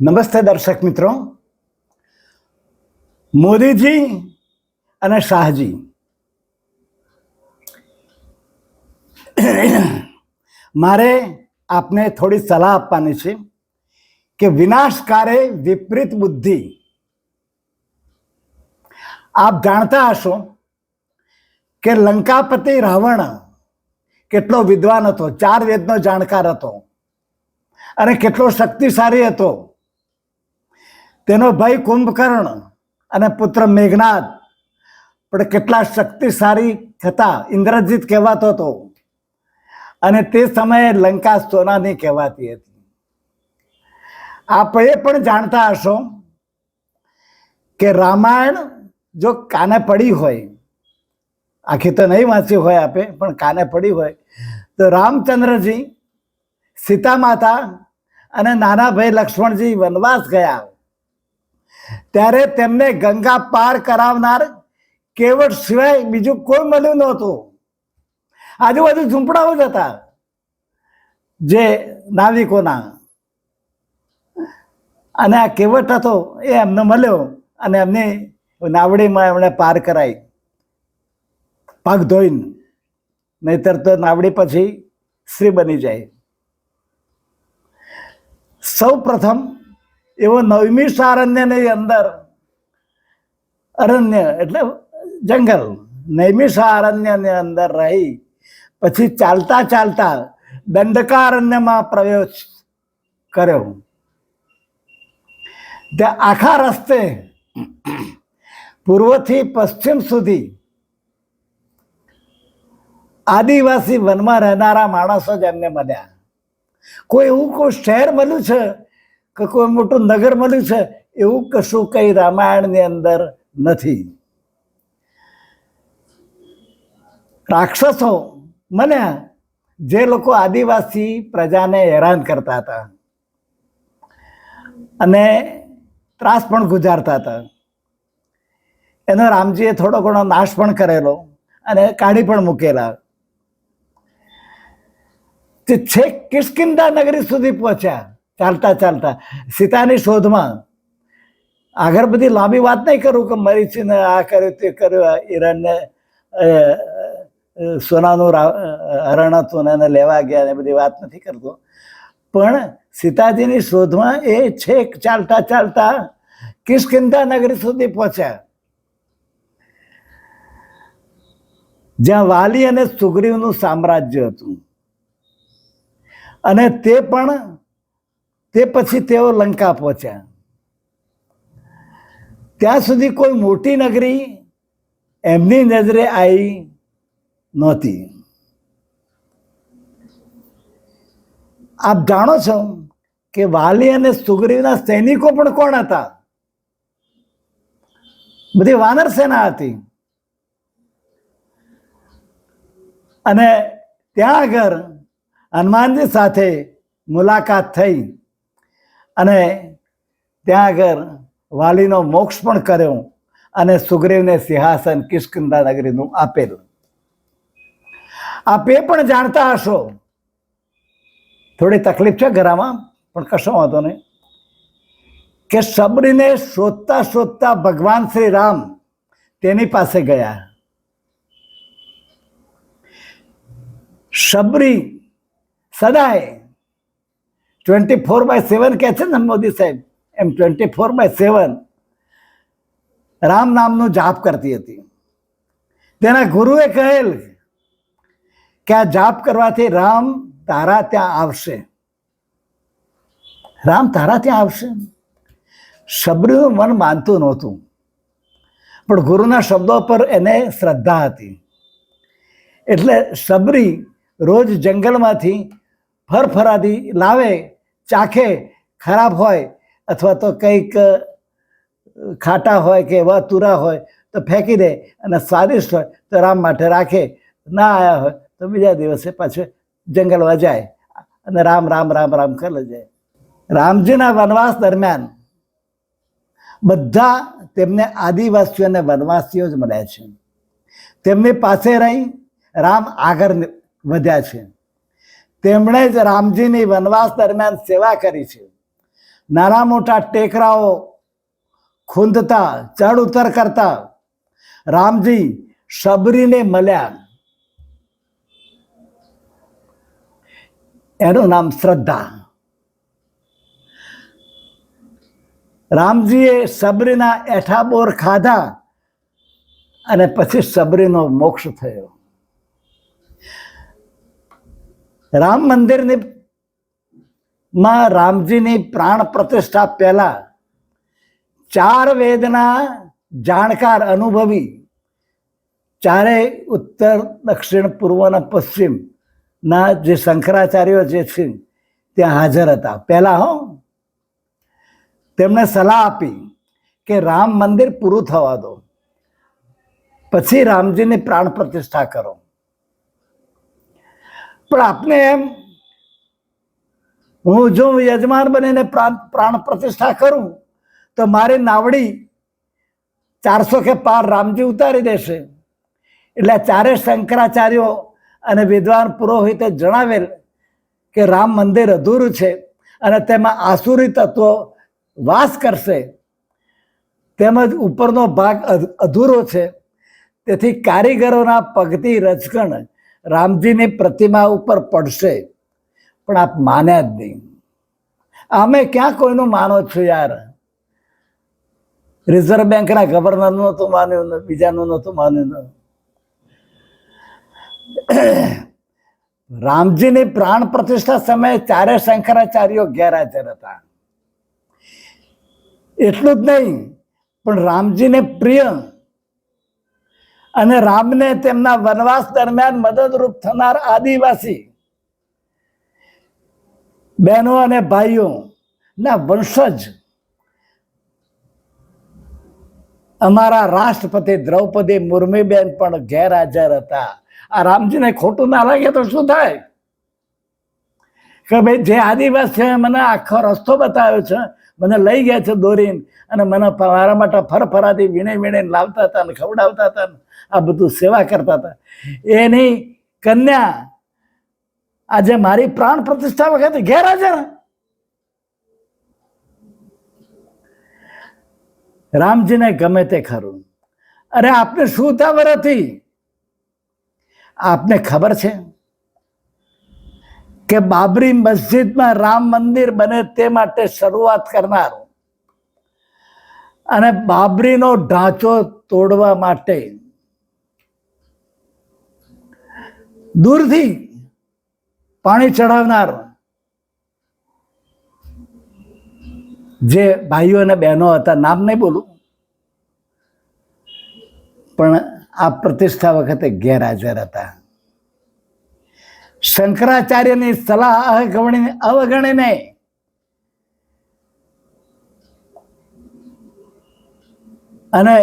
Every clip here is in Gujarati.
નમસ્તે દર્શક મિત્રો. મોદીજી અને શાહજી. મારે આપને થોડી સલાહ આપવાની છે કે વિનાશકારે વિપરીત બુદ્ધિ. આપ જાણતા હશો કે લંકાપતિ રાવણ કેટલો વિદ્વાન હતો, ચાર વેદનો જાણકાર હતો અને કેટલો શક્તિશાળી હતો. તેનો ભાઈ કુંભકર્ણ અને પુત્ર મેઘનાદ. પણ કેટલા શક્તિશાળી હતા, ઇન્દ્રજીત કહેવાતો હતો. અને તે સમયે લંકા સોનાની કહેવાતી હતી. આપ એ પણ જાણતા હશો કે રામાયણ જો કાને પડી હોય, આખી તો નહીં વાંચી હોય આપે, પણ કાને પડી હોય, તો રામચંદ્રજી સીતા માતા અને નાના ભાઈ લક્ષ્મણજી વનવાસ ગયા. ત્યારે તેમને ગંગા પાર કરાવનાર કેવટ સિવાય બીજું કોઈ મળ્યું નહોતું. આજુબાજુ ઝૂંપડાઓ જ હતા જે નાવિકોના. અને આ કેવટ હતો એ એમને મળ્યો અને એમની નાવડીમાં એમણે પાર કરાઈ. પગ ધોઈને. નહીતર તો નાવડી પછી સ્ત્રી બની જાય. સૌ પ્રથમ એવો નવમી સારણ્યની અંદર અરણ્ય એટલે જંગલ. નૈમિષા અરણ્યની અંદર રહી. પછી ચાલતા ચાલતા દંડકારણ્યમાં પ્રવેશ કર્યો. ત્યાં આખા રસ્તે પૂર્વથી પશ્ચિમ સુધી આદિવાસી વનમાં રહેનારા માણસો જ એમને મળ્યા. કોઈ એવું કોઈ શહેર મળ્યું છે કે કોઈ મોટું નગર મળ્યું છે, એવું કશું કઈ રામાયણની અંદર નથી. રાક્ષસો મને જે લોકો આદિવાસી પ્રજાને હેરાન કરતા હતા અને ત્રાસ પણ ગુજારતા હતા, એનો રામજીએ થોડો ઘણો નાશ પણ કરેલો અને કાઢી પણ મૂકેલા. તે છેક કિસ્કિંદા નગરી સુધી પહોંચ્યા. ચાલતા ચાલતા. સીતાની શોધમાં આગળ બધી લાંબી વાત નહીં કરું કે મરીચીને આ કર્યું તે કર્યું ઈરાનને સોનાનું હરણ હતું એને લેવા ગયા ને બધી વાત નથી કરતો. પણ સીતાજીની શોધમાં એ છેક ચાલતા ચાલતા કિષ્કિંધા નગરી સુધી પહોંચ્યા. જ્યાં વાલી અને સુગ્રીવનું સામ્રાજ્ય હતું. અને તે પણ તે પછી તેઓ લંકા પહોંચ્યા. ત્યાં સુધી કોઈ મોટી નગરી એમની નજરે આવી નહોતી. આપ જાણો છો કે વાલી અને સુગ્રીવના સૈનિકો પણ કોણ હતા? બધી વાનર સેના હતી. અને ત્યાં આગળ હનુમાનજી સાથે મુલાકાત થઈ. અને ત્યાં આગળ વાલીનો મોક્ષ પણ કર્યો અને સુગ્રીવને સિંહાસન કિષ્કિંદાનગરીનું આપેલું. આપ એ પણ જાણતા હશો. થોડી તકલીફ છે ઘરામાં, પણ કશો વાંધો નહીં. કે સબરીને શોધતા શોધતા ભગવાન શ્રી રામ તેની પાસે ગયા. શબરી સદાય ટ્વેન્ટી ફોર બાય સેવન કહે છે ને મોદી સાહેબ? એમ twenty four by seven Ram નામનો જાપ કરતી હતી. તેના ગુરુએ કહેલ કે આ જાપ કરવાથી રામ તારા ત્યાં આવશે. રામ તારા ત્યાં આવશે. શબરીનું મન માનતું નહોતું. પણ ગુરુના શબ્દો પર એને શ્રદ્ધા હતી. એટલે શબરી રોજ જંગલમાંથી ફરફરાદી લાવે ચાખે, ખરાબ હોય અથવા તો કંઈક ખાટા હોય કે એવા તુરા હોય, તો ફેંકી દે અને સ્વાદિષ્ટ હોય તો રામ માટે રાખે. ના આવ્યા હોય તો બીજા દિવસે પાછું જંગલમાં જાય અને રામ રામ રામ રામ કરે જાય. રામજીના વનવાસ દરમિયાન બધા તેમને આદિવાસીઓ અને વનવાસીઓ જ મળ્યા છે. તેમની પાસે રહી રામ આગળ વધ્યા છે. તેમણે જ રામજીની વનવાસ દરમિયાન સેવા કરી છે. નાના મોટા ટેકરાઓ ખૂંદતા ચડ ઉતર કરતા રામજી શબરીને મળ્યા. એનું નામ શ્રદ્ધા. રામજીએ સબરીના એઠા બોર ખાધા અને પછી સબરીનો મોક્ષ થયો. રામ મંદિરની માં રામજીની પ્રાણ પ્રતિષ્ઠા પહેલા ચાર વેદના જાણકાર અનુભવી. ચારે ઉત્તર, દક્ષિણ, પૂર્વ અને પશ્ચિમના જે શંકરાચાર્યો જે છે ત્યાં હાજર હતા. પહેલા હો તેમણે સલાહ આપી કે રામ મંદિર પૂરું થવા દો. પછી રામજીની પ્રાણ પ્રતિષ્ઠા કરો. પણ આપને એમ, હું જો યજમાન બનીને પ્રાણ પ્રાણ પ્રતિષ્ઠા કરું, તો મારી નાવડી ચારસો કે પાર રામજી ઉતારી દેશે. એટલે ચારે શંકરાચાર્યો અને વિદ્વાન પુરોહિતે જણાવેલ કે રામ મંદિર અધૂરું છે અને તેમાં આસુરી તત્વો વાસ કરશે. તેમજ ઉપરનો ભાગ અધ- અધૂરો છે. તેથી કારીગરોના પગથી રચકણ રામજીની પ્રતિમા ઉપર પડશે. પણ આપ માન્યા જ નહીં. અમે ક્યાં કોઈનું માનો છો યાર? રિઝર્વ બેંકના ગવર્નરનું નહોતું માન્યું બીજાનું નહોતું માન્યું રામજીની પ્રાણ પ્રતિષ્ઠા સમયે ચારે શંકરાચાર્યો ગેરહાજર હતા. એટલું જ નહીં, પણ રામજીને પ્રિય અને રામને તેમના વનવાસ દરમિયાન મદદરૂપ થનાર આદિવાસી બહેનો અને ભાઈઓ, ના, વંશજ અમારા રાષ્ટ્રપતિ દ્રૌપદી મુર્મીબેન પણ ગેરહાજર હતા. આ રામજીને ખોટું ના લાગે તો શું થાય? કે ભાઈ, જે આદિવાસીઓએ મને આખો રસ્તો બતાવ્યો છે મને લઈ ગયા છે દોરીને. અને મને મારા માટે ફરફરાથી વીણે વીણે લાવતા હતા અને ખવડાવતા હતા આ બધું સેવા કરતા હતા. એની કન્યા આજે મારી પ્રાણ પ્રતિષ્ઠા વખતે ગેરહાજર રામજીને ગમે તે ખરું. અરે આપને શું ઉતાવળ હતી આપને ખબર છે? કે બાબરી મસ્જિદમાં રામ મંદિર બને તે માટે શરૂઆત કરનાર. અને બાબરીનો ઢાંચો તોડવા માટે. દૂરથી પાણી ચડાવનાર જે ભાઈઓ અને બહેનો હતા, નામ નહીં બોલું, પણ આ પ્રતિષ્ઠા વખતે ગેરહાજર હતા. શંકરાચાર્યની સલાહ અવગણીને અવગણીને અને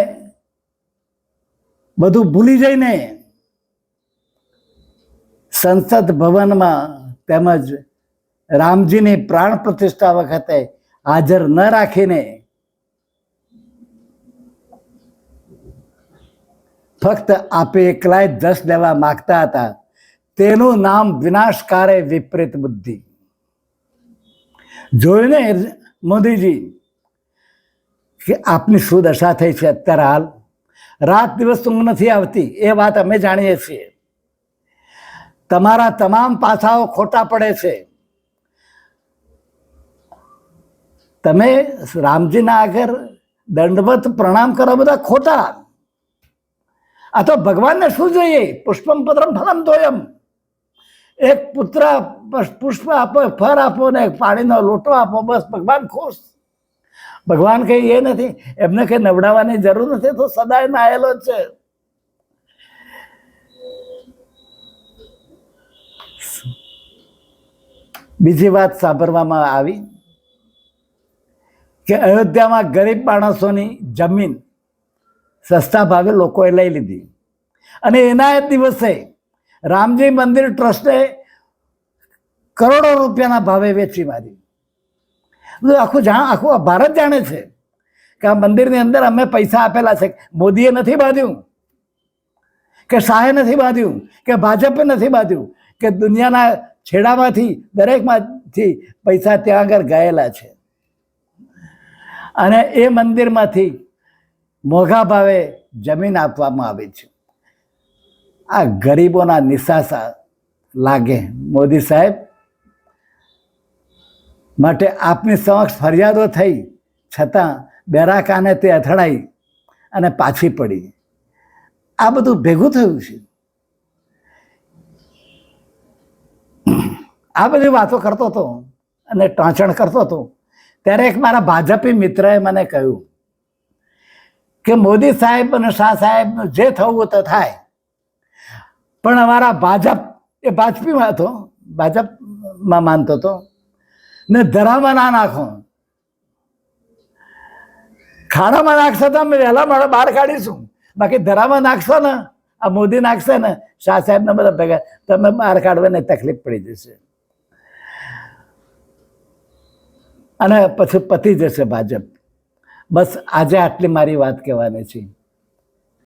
બધું ભૂલી જઈને સંસદ ભવનમાં તેમજ રામજીની પ્રાણ પ્રતિષ્ઠા વખતે હાજર ન રાખીને ફક્ત આપે એકલાય દસ લેવા માગતા હતા. તેનું નામ વિનાશકારે વિપરીત બુદ્ધિ. જોઈને મોદીજી કે આપની શું દશા થઈ છે અત્યારે હાલ? રાત દિવસ ઊંઘ નથી આવતી, એ વાત અમે જાણીએ છીએ. તમારા તમામ પાસાઓ ખોટા પડે છે. તમે રામજીના આગળ દંડવત પ્રણામ કરો બધા ખોટા. આ તો ભગવાનને શું જોઈએ? પુષ્પમ પત્રમ ફલમ તોયમ. એક પુત્ર પુષ્પ આપો, ફળ આપો ને એક પાણીનો લોટો આપો, બસ ભગવાન ખુશ. ભગવાન કંઈ એ નથી, એમને કંઈ નવડાવવાની જરૂર નથી, તો સદાય નાયેલો જ છે. બીજી વાત સાંભળવામાં આવી કે અયોધ્યામાં ગરીબ માણસોની જમીન સસ્તા ભાવે લોકોએ લઈ લીધી. અને એના દિવસે રામજી મંદિર ટ્રસ્ટે કરોડો રૂપિયાના ભાવે વેચી મારી. બધું આખું જાણ, આખું ભારત જાણે છે કે આ મંદિરની અંદર અમે પૈસા આપેલા છે. મોદીએ નથી બાંધ્યું કે શાહે નથી બાંધ્યું કે ભાજપે નથી બાંધ્યું કે દુનિયાના છેડામાંથી દરેકમાંથી પૈસા ત્યાં આગળ ગયેલા છે. અને એ મંદિરમાંથી મોઘા ભાવે જમીન આપવામાં આવી છે. આ ગરીબોના નિશાસા લાગે. મોદી સાહેબ, માટે આપની સમક્ષ ફરિયાદો થઈ, છતાં બેરાકાને તે અથડાઈ અને પાછી પડી. આ બધું ભેગું થયું છે. આ બધી વાતો કરતો હતો અને ટાંચણ કરતો હતો. ત્યારે એક મારા ભાજપી મિત્રએ મને કહ્યું કે મોદી સાહેબ અને શાહ સાહેબનું જે થવું તો થાય. પણ અમારા ભાજપ, એ ભાજપીમાં હતો, ભાજપમાં માનતો હતો. ને ધરામાં ના નાખો. ખાડામાં નાખશો તો અમે વહેલા મારા બહાર કાઢીશું. બાકી ધરામાં નાખશો ને, આ મોદી નાખશે ને, શાહ સાહેબને બધા ભેગા તમે બહાર કાઢવાને તકલીફ પડી જશે. અને પછી પતી જશે ભાજપ. બસ આજે આટલી મારી વાત કહેવાની છે.